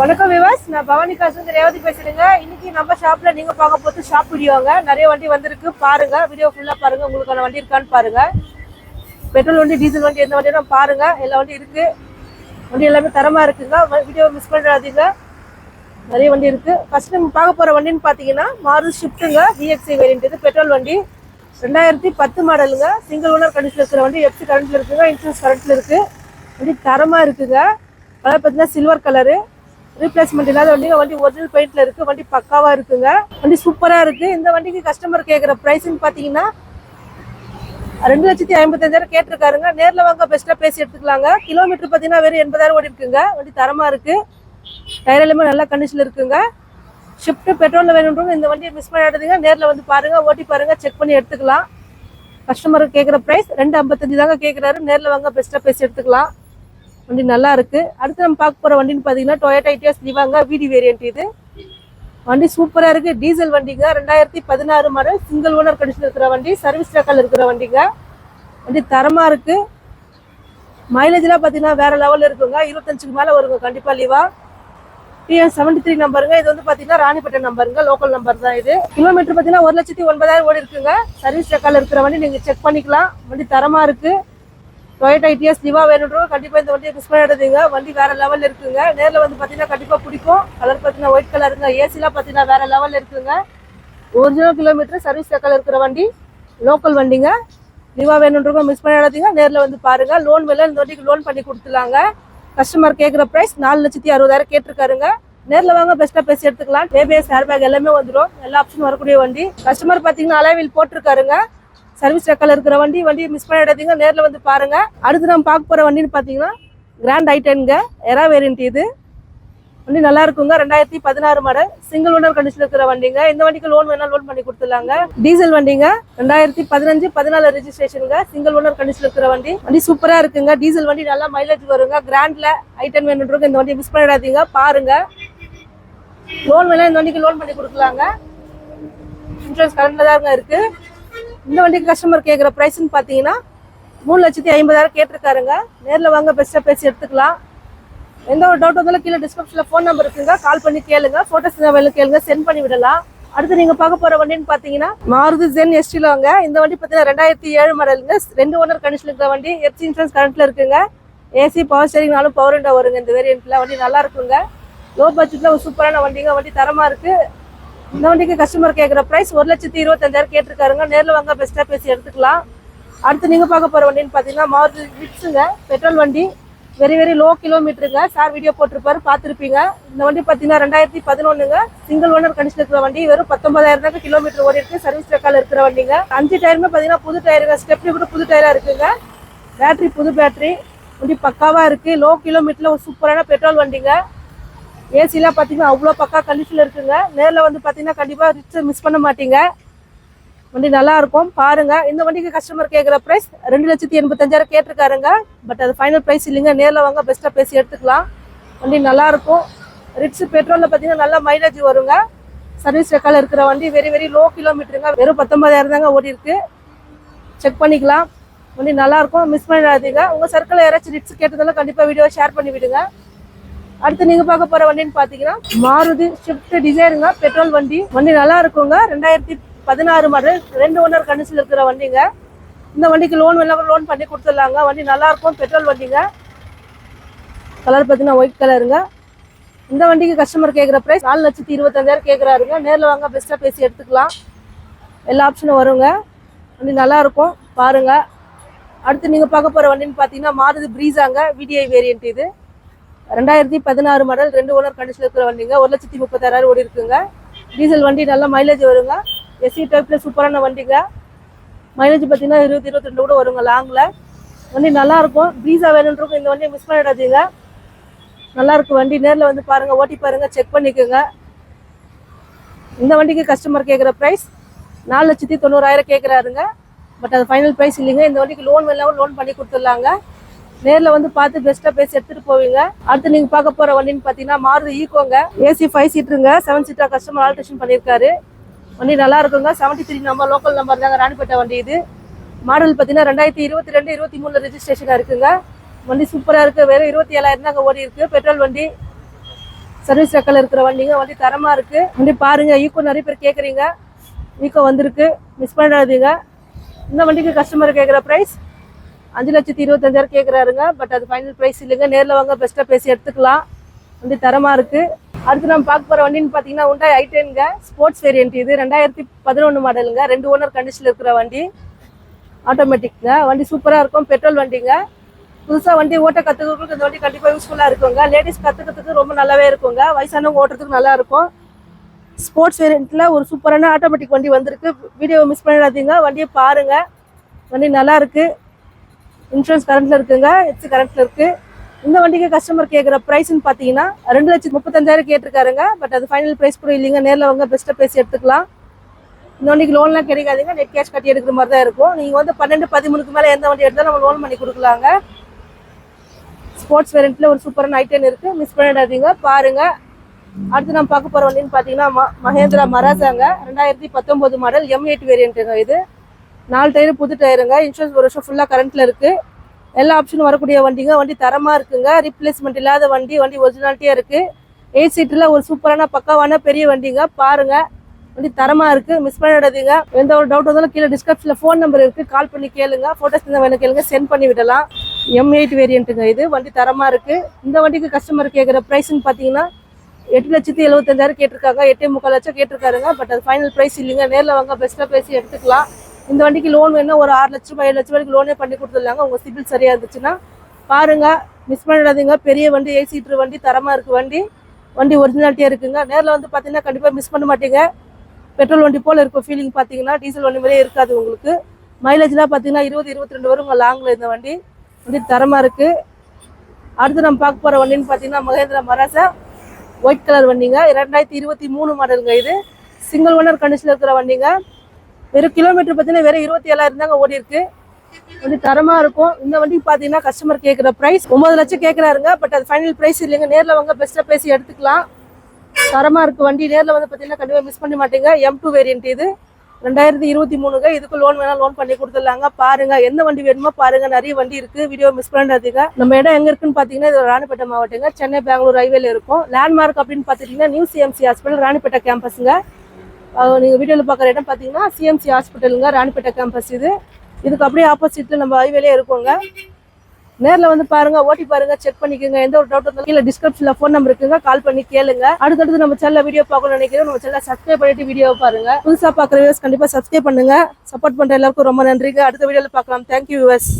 வணக்கம் விவாஸ் நான் பவானி காசு ரேவதி பேசுறேங்க இன்னைக்கு நம்ம ஷாப்ல நீங்க பார்க்க போது ஷாப் வீடியோங்க நிறைய வண்டி வந்திருக்கு. பாருங்க. வீடியோ ஃபுல்லா பாருங்க. உங்களுக்கான வண்டி இருக்கான்னு பாருங்க. பெட்ரோல் வண்டி டீசல் வண்டி எந்த வண்டியும் பாருங்க. எல்லா வண்டி இருக்கு. வண்டி எல்லாமே தரமா இருக்குங்க. வீடியோ மிஸ் பண்ணிடாதீங்க. நிறைய வண்டி இருக்கு. ஃபர்ஸ்ட் நம்ம பார்க்க போற வண்டின்னு பாத்தீங்கன்னா மாறு ஷிஃப்ட்டுங்க விஎக்ஸி வேரியன்ட் இது பெட்ரோல் வண்டி. ரெண்டாயிரத்தி பத்து மாடலுங்க சிங்கிள் ஓனர் கண்டிஷன் இருக்கிற வண்டி எஃப்சி கரண்ட்ல இருக்குங்க. இன்சூரன்ஸ் கரண்ட்ல இருக்கு. வண்டி தரமா இருக்குங்க. கலர் பார்த்தீங்கன்னா சில்வர் கலரு ரீப்ளேஸ்மெண்ட் இல்லாத வண்டிங்க வண்டி ஒரிஜினல் பெயிண்ட்ல இருக்கு. வண்டி பக்காவா இருக்குங்க. வண்டி சூப்பரா இருக்கு. இந்த வண்டிக்கு கஸ்டமர் கேட்குற ப்ரைஸ்ன்னு பாத்தீங்கன்னா ரெண்டு லட்சத்தி ஐம்பத்தஞ்சாயிரம் கேட்டிருக்காருங்க. நேர்ல வாங்க பெஸ்ட்டாக பேசி எடுத்துக்கலாங்க. கிலோமீட்டர் பார்த்தீங்கன்னா வெறும் எண்பதாயிரம் ஓடி இருக்குங்க. வண்டி தரமா இருக்கு. டயர் எல்லாமே நல்ல கண்டிஷன்ல இருக்குங்க. ஷிஃப்ட் பெட்ரோல்ல வேணுன்றவங்க இந்த வண்டியை மிஸ் பண்ணிடாதீங்க நேர்ல வந்து பாருங்க ஓட்டி பாருங்க செக் பண்ணி எடுத்துக்கலாம். கஸ்டமர் கேட்குற ப்ரைஸ் ரெண்டு ஐம்பத்தஞ்சு தாங்க கேட்குறாரு நேரில் வாங்க பெஸ்ட்டாக பேசி எடுத்துக்கலாம். வண்டி நல்லா இருக்கு. அடுத்து நம்ம பார்க்க போற வண்டின்னு பார்த்தீங்கன்னா டொயோட்டா ஐடியாஸ் லிவாங்க வீடி வேரியன்ட் இது. வண்டி சூப்பரா இருக்கு. டீசல் வண்டிங்க ரெண்டாயிரத்தி பதினாறு மாடல் சிங்கிள் ஓனர் கண்டிஷன் இருக்கிற வண்டி சர்வீஸ் ரெக்கால் இருக்கிற வண்டிங்க. வண்டி தரமா இருக்கு. மைலேஜ்லாம் பார்த்தீங்கன்னா வேற லெவலில் இருக்குங்க. இருபத்தஞ்சுக்கு மேலே வருங்க கண்டிப்பாக லீவா டிஎன் செவன்டி த்ரீ நம்பருங்க இது வந்து பார்த்தீங்கன்னா ராணிப்பேட்டை நம்பருங்க லோக்கல் நம்பர் தான் இது. கிலோமீட்டர் பார்த்தீங்கன்னா ஒரு லட்சத்தி ஒன்பதாயிரம் ஓடி இருக்குங்க. சர்வீஸ் ரெக்கால் இருக்கிற வண்டி நீங்கள் செக் பண்ணிக்கலாம். வண்டி தரமாக இருக்குது டொயேட்டா ஐடிஎஸ் லிவா வேணுன்றவங்க கண்டிப்பாக இந்த வண்டியை மிஸ் பண்ணிடாதீங்க. வண்டி வேற லெவல் இருக்குங்க. நேரில் வந்து பார்த்தீங்கன்னா கண்டிப்பாக பிடிக்கும். கலர் பார்த்தீங்கன்னா ஒயிட் கலருங்க ஏசிலாம் பார்த்தீங்கன்னா வேற லெவல் இருக்குங்க. ஒரிஜினல் கிலோமீட்டர் சர்வீஸ் ரெக்கால் இருக்கிற வண்டி லோக்கல் வண்டிங்க. லிவா வேணுன்றவங்க மிஸ் பண்ணிடாதீங்க. நேரில் வந்து பாருங்கள் லோன் வேலை இந்த வண்டிக்கு லோன் பண்ணி கொடுத்துலாங்க. கஸ்டமர் கேட்குற ப்ரைஸ் நாலு லட்சத்தி அறுபதாயிரம் கேட்டிருக்காருங்க. நேரில் வாங்க பெஸ்ட்டாக பேசி எடுத்துக்கலாம். ஏபிஎஸ் ஹேர் பேக் எல்லாமே வந்துடும் எல்லா ஆப்ஷனும் வரக்கூடிய வண்டி. கஸ்டமர் பார்த்தீங்கன்னா அலைவில் போட்டிருக்காருங்க. சர்வீஸ் ரெக்கால் இருக்கிற வண்டி வண்டியை மிஸ் பண்ணிடாதீங்க. நேரில் வந்து பாருங்க. அடுத்து நம்ம பார்க்க போகிற வண்டின்னு பார்த்தீங்கன்னா கிராண்ட் ஐட்டனுங்க எரா வேரியன்ட் இது. வண்டி நல்லா இருக்குங்க. ரெண்டாயிரத்தி பதினாறு மாடல் சிங்கிள் ஓனர் கண்டிஷன் இருக்கிற வண்டிங்க. இந்த வண்டிக்கு லோன் வேணா லோன் பண்ணி கொடுத்துருலாங்க டீசல் வண்டிங்க. ரெண்டாயிரத்தி பதினஞ்சு பதினாலு ரெஜிஸ்ட்ரேஷனுங்க சிங்கிள் ஓனர் கண்டிஷன் இருக்கிற வண்டி. வண்டி சூப்பரா இருக்குங்க. டீசல் வண்டி நல்லா மைலேஜ் வருங்க. கிராண்ட்ல ஐட்டன் வேணுன்றவங்க இந்த வண்டியை மிஸ் பண்ணிடாதீங்க. பாருங்க. லோன் வேணா இந்த வண்டிக்கு லோன் பண்ணி கொடுக்கலாங்க. இன்சூரன்ஸ் கரண்ட்ல தாங்க இருக்கு. இந்த வண்டிக்கு கஸ்டமர் கேட்குற ப்ரைஸ்ன்னு பார்த்தீங்கன்னா மூணு லட்சத்தி ஐம்பதாயிரம் கேட்டிருக்காருங்க. நேரில் வாங்க பெஸ்ட்டாக பேசி எடுத்துக்கலாம். எந்த ஒரு டவுட் வந்தாலும் கீழே டிஸ்கிரிப்ஷனில் ஃபோன் நம்பர் இருக்குங்க. கால் பண்ணி கேளுங்க. ஃபோட்டோஸ் வேணும் கேளுங்க. சென்ட் பண்ணி விடலாம். அடுத்து நீங்கள் பார்க்க போகிற வண்டின்னு பார்த்தீங்கன்னா மாருதி ஜென் எஸ்டியில் வாங்க. இந்த வண்டி பார்த்தீங்கன்னா ரெண்டாயிரத்தி ஏழு மாடலுங்க ரெண்டு ஓனர் கண்டிஷன் இருக்கிற வண்டி. எஃப்சி இன்சூரன்ஸ் கரண்ட்டில் இருக்குங்க. ஏசி பவர் ஸ்டேரிங்னாலும் பவர் விண்டோ வருங்க. இந்த வேரியண்ட்டில் வண்டி நல்லா இருக்குங்க. லோ பட்ஜெட்டில் ஒரு சூப்பரான வண்டிங்க. வண்டி தரமாக இருக்குது இந்த வண்டிக்கு கஸ்டமர் கேட்குற ப்ரைஸ் ஒரு லட்சத்தி இருபத்தஞ்சாயிரம் கேட்டிருக்காருங்க. நேரில் வாங்க பெஸ்ட்டாக பேசி எடுத்துக்கலாம். அடுத்து நீங்கள் பார்க்க போகிற வண்டின்னு பார்த்தீங்கன்னா மாருதி விட்ஸுங்க பெட்ரோல் வண்டி. வெரி வெரி லோ கிலோமீட்டருங்க சார் வீடியோ போட்டிருப்பாரு பார்த்துருப்பீங்க. இந்த வண்டி பார்த்தீங்கன்னா ரெண்டாயிரத்தி பதினொன்றுங்க சிங்கிள் ஓனர் கண்டிஷன் இருக்கிற வண்டி. வெறும் பத்தொன்பதாயிரம் தான் கிலோமீட்டர் ஓடி இருக்கு சர்வீஸ் ரெக்கால் இருக்கிற வண்டிங்க. அஞ்சு டயருமே பார்த்தீங்கன்னா புது டயருங்க ஸ்டெப்னி கூட புது டயராக இருக்குங்க. பேட்டரி புது பேட்டரி வண்டி பக்காவாக இருக்குது லோ கிலோமீட்டரில் ஒரு சூப்பரான பெட்ரோல் வண்டிங்க. ஏசிலாம் பார்த்தீங்கன்னா அவ்வளோ பக்கா கண்டிஷனில் இருக்குங்க. நேரில் வந்து பார்த்தீங்கன்னா கண்டிப்பாக ரிச்சு மிஸ் பண்ண மாட்டீங்க. வண்டி நல்லா இருக்கும். பாருங்க. இந்த வண்டிக்கு கஸ்டமர் கேட்குற ப்ரைஸ் ரெண்டு லட்சத்தி எண்பத்தஞ்சாயிரம் கேட்டிருக்காருங்க. பட் அது ஃபைனல் ப்ரைஸ் இல்லைங்க. நேரில் வாங்க பெஸ்ட்டாக பேசி எடுத்துக்கலாம். வண்டி நல்லா இருக்கும். ரிட்ஸ் பெட்ரோலில் பார்த்தீங்கன்னா நல்லா மைலேஜ் வருங்க. சர்வீஸ் ரெக்கால் இருக்கிற வண்டி வெரி வெரி லோ கிலோமீட்டருங்க வெறும் பத்தொன்பதாயிரம் தாங்க ஓடி இருக்கு செக் பண்ணிக்கலாம். வண்டி நல்லா இருக்கும். மிஸ் பண்ணிடாதீங்க. உங்கள் சர்க்கிளில் யாராச்சும் ரிட்ஸ் கேட்டதெல்லாம் கண்டிப்பாக வீடியோ ஷேர் பண்ணி விடுங்க அடுத்து நீங்க பார்க்க போற வண்டின்னு பாத்தீங்கன்னா மாருதி ஸ்விஃப்ட் டிசைருங்க பெட்ரோல் வண்டி. வண்டி நல்லா இருக்குங்க. ரெண்டாயிரத்தி பதினாறு மாடல் ரெண்டு ஓனர் கண்டிஷன் இருக்கிற வண்டிங்க. இந்த வண்டிக்கு லோன் வேணாலும் லோன் பண்ணி கொடுத்துடலாங்க. வண்டி நல்லா இருக்கும். பெட்ரோல் வண்டிங்க. கலர் பார்த்தீங்கன்னா ஒயிட் கலருங்க இந்த வண்டிக்கு கஸ்டமர் கேட்குற ப்ரைஸ் நாலு லட்சத்தி இருபத்தஞ்சாயிரம் கேட்குறாருங்க நேரில் வாங்க பெஸ்ட்டாக பேசி எடுத்துக்கலாம். எல்லா ஆப்ஷனும் வருங்க. வண்டி நல்லா இருக்கும். அடுத்து நீங்கள் பார்க்க போகிற வண்டின்னு பார்த்தீங்கன்னா மாருதி ப்ரீஸாங்க விடிஐ வேரியன்ட் இது. ரெண்டாயிரத்தி பதினாறு மாடல் ரெண்டு ஓனர் கண்டிஷன் இருக்கிற வண்டிங்க. ஒரு லட்சத்தி முப்பத்தாயிரம் ஓடி இருக்குங்க. டீசல் வண்டி நல்ல மைலேஜ் வருங்க. எஸ்சி டைப்ல சூப்பரான வண்டிங்க. மைலேஜ் பார்த்தீங்கன்னா இருபத்தி இருபத்தி ரெண்டு கூட வருங்க லாங்கில் வண்டி நல்லாயிருக்கும் ப்ரீஸாக ப்ரீஸா இந்த வண்டியை மிஸ் பண்ணிடாதீங்க. நல்லாயிருக்கும் வண்டி. நேரில் வந்து பாருங்கள் ஓட்டி பாருங்கள் செக் பண்ணிக்கோங்க. இந்த வண்டிக்கு கஸ்டமர் கேட்குற ப்ரைஸ் நாலு லட்சத்தி தொண்ணூறாயிரம் கேட்குறாருங்க பட் அது ஃபைனல் ப்ரைஸ் இல்லைங்க. இந்த வண்டிக்கு லோன் வேணாலும் லோன் பண்ணி கொடுத்துடலாங்க. நேரில் வந்து பார்த்து பெஸ்ட்டாக பேசி எடுத்துகிட்டு போவீங்க. அடுத்து நீங்கள் பார்க்க போகிற வண்டின்னு பார்த்தீங்கன்னா மாறுதி ஈக்கோங்க ஏசி ஃபைவ் சீட்ருங்க செவன் சீட்டர் கஸ்டமர் ஆல்ட்ரேஷன் பண்ணியிருக்காரு. வண்டி நல்லா இருக்குங்க. Seventy three number local number தாங்க ராணிப்பேட்டை வண்டி இது. மாடல் பார்த்தீங்கன்னா ரெண்டாயிரத்தி இருபத்தி ரெண்டு இருபத்தி மூணில் ரெஜிஸ்ட்ரேஷனாக இருக்குங்க. வண்டி சூப்பராக இருக்குது வெறும் இருபத்தி ஏழாயிரம் தாங்க ஓடி இருக்குது பெட்ரோல் வண்டி. சர்வீஸ் ரெக்கல் இருக்கிற வண்டிங்க. வண்டி தரமாக இருக்குது வண்டி பாருங்கள் ஈக்கோ நிறைய பேர் கேட்குறீங்க ஈக்கோ வந்திருக்கு. மிஸ் பண்ணாதீங்க இந்த வண்டிக்கு கஸ்டமர் கேட்குற ப்ரைஸ் அஞ்சு லட்சத்தி இருபத்தஞ்சாயிரம் கேட்குறாருங்க பட் அது ஃபைனல் ப்ரைஸ் இல்லைங்க. நேரில் வாங்க பெஸ்ட்டாக பேசி எடுத்துக்கலாம். வண்டி தரமாக இருக்குது அடுத்து நம்ம பார்க்க போகிற வண்டின்னு பார்த்தீங்கன்னா உண்டாய் ஐடென்ங்க ஸ்போர்ட்ஸ் வேரியன்ட் இது. ரெண்டாயிரத்தி பதினொன்று மாடலுங்க ரெண்டு ஓனர் கண்டிஷனில் இருக்கிற வண்டி. ஆட்டோமேட்டிக்ங்க வண்டி சூப்பராக இருக்கும். பெட்ரோல் வண்டிங்க. புதுசாக வண்டி ஓட்ட கற்றுக்கிறதுக்கு இந்த வண்டி கண்டிப்பாக யூஸ்ஃபுல்லாக இருக்குங்க. லேடிஸ் கற்றுக்கிறதுக்கு ரொம்ப நல்லாவே இருக்குங்க. வயசானவங்க ஓட்டுறதுக்கு நல்லா இருக்கும். ஸ்போர்ட்ஸ் வேரியண்ட்டில் ஒரு சூப்பரான ஆட்டோமேட்டிக் வண்டி வந்திருக்கு. வீடியோ மிஸ் பண்ணிடாதீங்க. வண்டியை பாருங்க. வண்டி நல்லாயிருக்கு இன்சூரன்ஸ் கரண்ட்ல இருக்குங்க எச்சு கரண்ட்ல இருக்கு. இந்த வண்டிக்கு கஸ்டமர் கேட்குற ப்ரைஸ்னு பார்த்தீங்கன்னா ரெண்டு லட்சத்து முப்பத்தஞ்சாயிரம் கேட்டிருக்காருங்க. பட் அது ஃபைனல் ப்ரைஸ் கூட இல்லைங்க. நேரில் வாங்க பெஸ்ட்டாக பேசி எடுத்துக்கலாம். இந்த வண்டிக்கு லோன்லாம் கிடைக்காதுங்க. நெட் கேஷ் கட்டி எடுக்கிற மாதிரி தான் இருக்கும். நீங்கள் வந்து பன்னெண்டு பதிமூணுக்கு மேலே எந்த வண்டி எடுத்தாலும் நம்ம லோன் பண்ணி கொடுக்கலாங்க. ஸ்போர்ட்ஸ் வேரியண்ட்டில் ஒரு சூப்பரான ஐட்டன் இருக்குது மிஸ் பண்ணிடாதீங்க. பாருங்கள் அடுத்து நம்ம பார்க்க போகிற வண்டின்னு பார்த்தீங்கன்னா ம- மஹேந்திரா மராஜாங்க ரெண்டாயிரத்தி பத்தொம்போது மாடல் எம் எயிட் வேரியண்ட்டுங்க இது. நாலு டயரு புது டயருங்க இன்சூரன்ஸ் ஒரு வருஷம் ஃபுல்லாக கரண்ட்டில் இருக்குது எல்லா ஆப்ஷனும் வரக்கூடிய வண்டிங்க. வண்டி தரமாக இருக்குங்க. ரீப்ளேஸ்மெண்ட் இல்லாத வண்டி வண்டி ஒரிஜினாலிட்டியாக இருக்குது எயிட் சீட்டில் ஒரு சூப்பரான பக்காவான பெரிய வண்டிங்க. பாருங்க. வண்டி தரமாக இருக்குது மிஸ் பண்ணிடாதீங்க. எந்த ஒரு டவுட் வந்தாலும் கீழே டிஸ்கிரிப்ஷனில் ஃபோன் நம்பர் இருக்கு. கால் பண்ணி கேளுங்க. ஃபோட்டோஸ் இருந்தால் வேணும் கேளுங்க. சென்ட் பண்ணி விடலாம். எம் எயிட் வேரியண்ட்டுங்க இது. வண்டி தரமாக இருக்கு. இந்த வண்டிக்கு கஸ்டமர் கேட்குற ப்ரைஸ்ன்னு பார்த்தீங்கன்னா எட்டு லட்சத்தி எழுபத்தஞ்சாயிரம் கேட்டிருக்காங்க. எட்டே முக்கால் லட்சம் கேட்டிருக்காருங்க. பட் அது ஃபைனல் ப்ரைஸ் இல்லைங்க. நேரில் வாங்க. பெஸ்ட்டாக பேசி எடுத்துக்கலாம். இந்த வண்டிக்கு லோன் வேணும் ஒரு ஆறு லட்சம் ஏழு லட்சம் வரைக்கும் லோனே பண்ணி கொடுத்துருந்தாங்க உங்கள் சிபில் சரியாக இருந்துச்சுன்னா பாருங்க. மிஸ் பண்ணிடாதீங்க. பெரிய வண்டி ஏ சீட்ரு வண்டி தரமாக இருக்கு வண்டி. வண்டி ஒரிஜினாலிட்டியாக இருக்குங்க. நேரில் வந்து பார்த்தீங்கன்னா கண்டிப்பாக மிஸ் பண்ண மாட்டீங்க. பெட்ரோல் வண்டி போல் இருக்கும் ஃபீலிங் பார்த்தீங்கன்னா டீசல் வண்டி மாதிரியே இருக்காது உங்களுக்கு. மைலேஜ்லாம் பார்த்தீங்கன்னா இருபது இருபத்தி ரெண்டு வரும் உங்கள் லாங்கில் இந்த வண்டி. வண்டி தரமாக இருக்குது அடுத்து நம்ம பார்க்க போகிற வண்டின்னு பார்த்தீங்கன்னா மகேந்திரா மராசா. ஒயிட் கலர் வண்டிங்க. ரெண்டாயிரத்தி இருபத்தி மூணு மாடலுங்க இது. சிங்கிள் ஓனர் கண்டிஷனில் இருக்கிற வண்டிங்க. வெறும் கிலோமீட்டர் பார்த்தீங்கன்னா வெறும் இருபத்தி ஏழாயிரம் தாங்க ஓடி இருக்கு. வண்டி தரமா இருக்கும். இந்த வண்டி பாத்தீங்கன்னா கஸ்டமர் கேட்குற ப்ரைஸ் ஒன்பது லட்சம் கேட்குறாருங்க பட் அது ஃபைனல் ப்ரைஸ் இல்லைங்க. நேரில் வாங்க பெஸ்ட்டாக பேசி எடுத்துக்கலாம். தரமா இருக்கு வண்டி. நேரில் வந்து பார்த்தீங்கன்னா கண்டிப்பாக மிஸ் பண்ண மாட்டீங்க. எம் டூ வேரியன்ட் இது. ரெண்டாயிரத்தி இருபத்தி மூணுங்க. இதுக்கு லோன் வேணா லோன் பண்ணி கொடுத்துடலாங்க. பாருங்க எந்த வண்டி வேணுமோ பாருங்க. நிறைய வண்டி இருக்கு. வீடியோ மிஸ் பண்ணாதீங்க. நம்ம இடம் எங்க இருக்குன்னு பாத்தீங்கன்னா இது ராணிப்பேட்டை மாவட்டங்க. சென்னை பெங்களூர் ஹைவேல இருக்கும். லேண்ட்மார்க் அப்படின்னு பாத்தீங்கன்னா நியூ சிஎம்சி ஹாஸ்பிட்டல் ராணிப்பேட்டை கேம்பஸுங்க நீங்கள் நீங்க பார்க்குற பாக்குற இடம் பாத்தீங்கன்னா சிஎம்சி ஹாஸ்பிட்டலுங்க ராணிப்பேட்டை கேம்பஸ் இது. இதுக்கு அப்படியே ஆப்போசிட்டில் நம்ம ஹைவேலே இருக்கோங்க. நேர்ல வந்து பாருங்க ஓட்டி பாருங்க செக் பண்ணிக்கோங்க. எந்த ஒரு டவுட் இருந்தாலும் இல்லை டிஸ்கிரிப்ஷனில் ஃபோன் நம்பர் இருக்குங்க கால் பண்ணி கேளுங்க. அடுத்தடுத்து நம்ம சேனல்ல வீடியோ பார்க்கணும்னு நினைக்கிறோம் நம்ம சேனலை சப்ஸ்கிரைப் பண்ணிட்டு வீடியோ பாருங்க. புதுசாக பார்க்குற வியூஸ் கண்டிப்பா சப்ஸ்கிரைப் பண்ணுங்க. சப்போர்ட் பண்ணுற எல்லாருக்கும் ரொம்ப நன்றிங்க. அடுத்த வீடியோவில் பார்க்கலாம். Thank you viewers